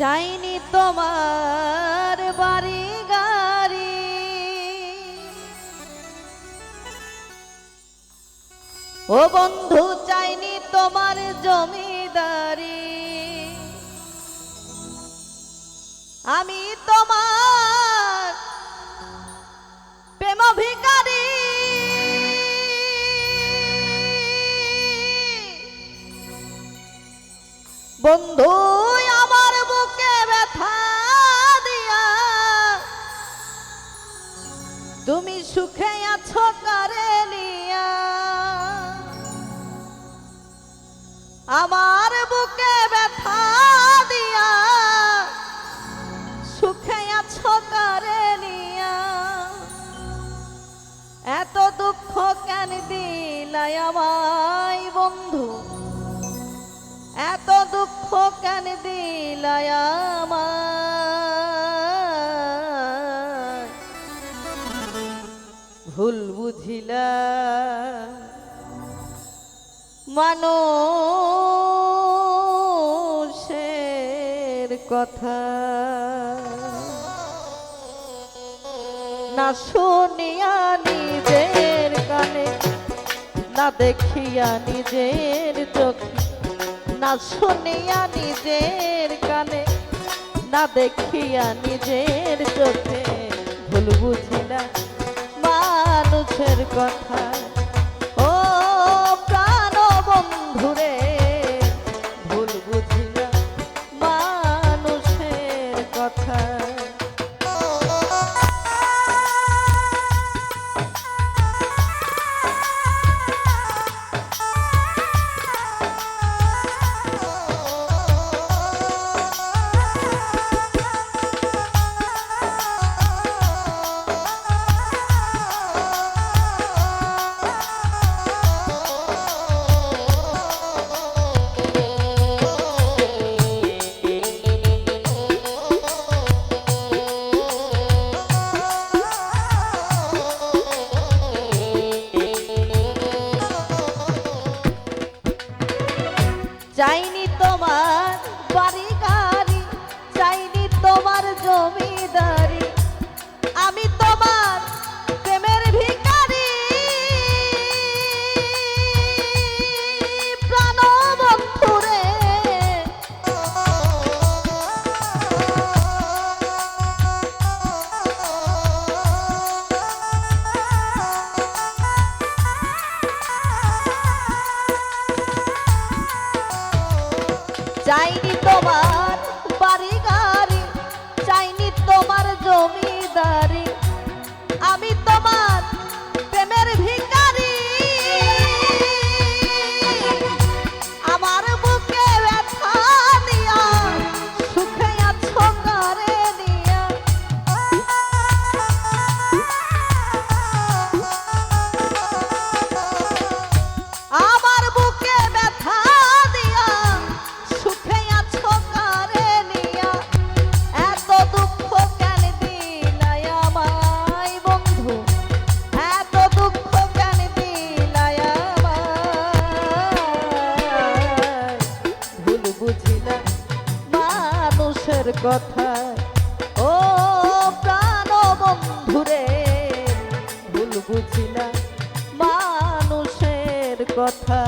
চাইনি তোমার বাড়ি গাড়ি। ও বন্ধু চাইনি তোমার জমিদারি। আমি তোমার প্রেম ভিকারি বন্ধু তুমি সুখে আছো আমার বুকে ব্যথা দিয়া সুখে আছো কারে এত দুঃখ কেন দিলাই আমায় বন্ধু? এত দুঃখ কেন দিলাই আমায় বুঝিলা। মানুষের কথা না শুনিয়া নিজের কানে, না দেখিয়া নিজের চোখে, না শুনিয়া নিজের কানে, না দেখিয়া নিজের চোখে ভুল বুঝিলা। মানুষের কথা। চাইনি তোমার চাইনি তোমার জমিদারি। আমি তোমার প্রেমের ভিখারি কথা। ও প্রাণ বন্ধুরে ভুল বুঝিলা মানুষের কথা।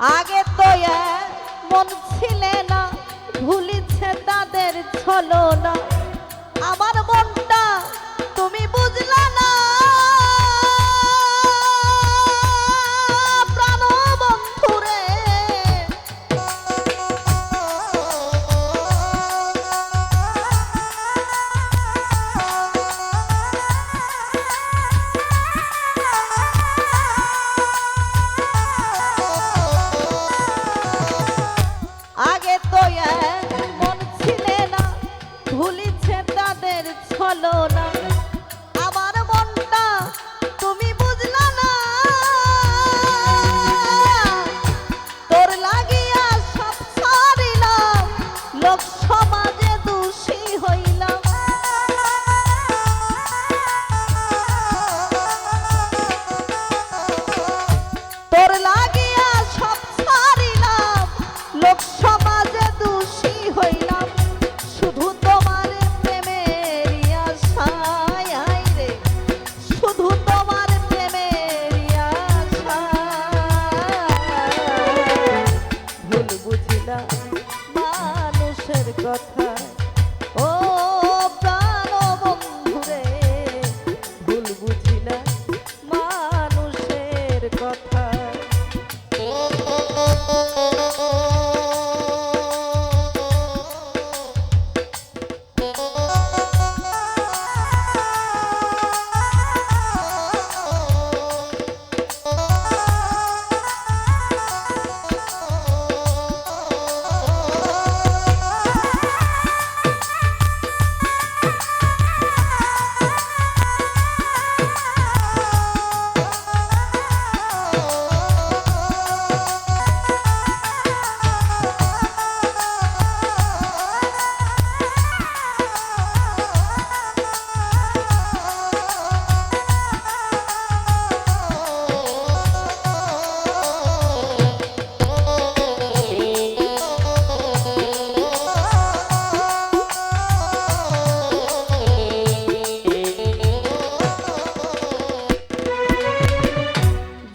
আগে তো মন ছিলে না ভুলিছে তাদের ছলো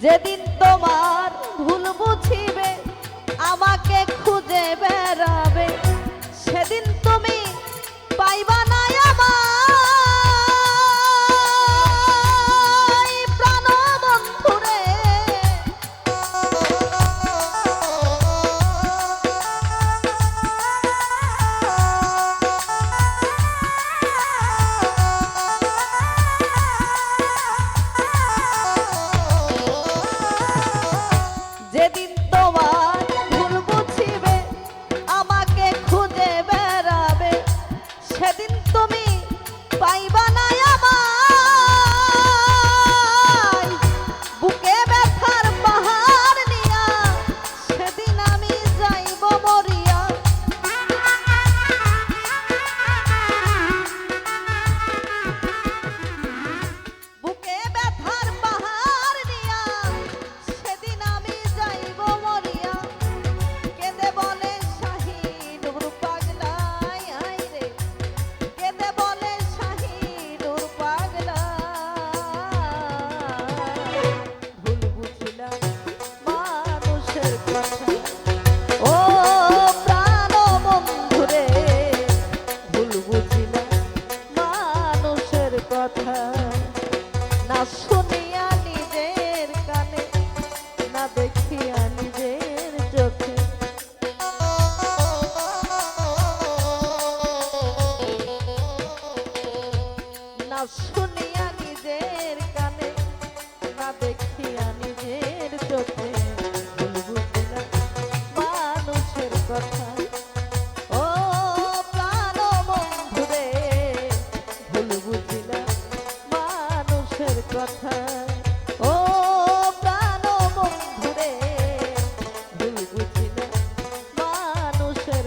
যেদিন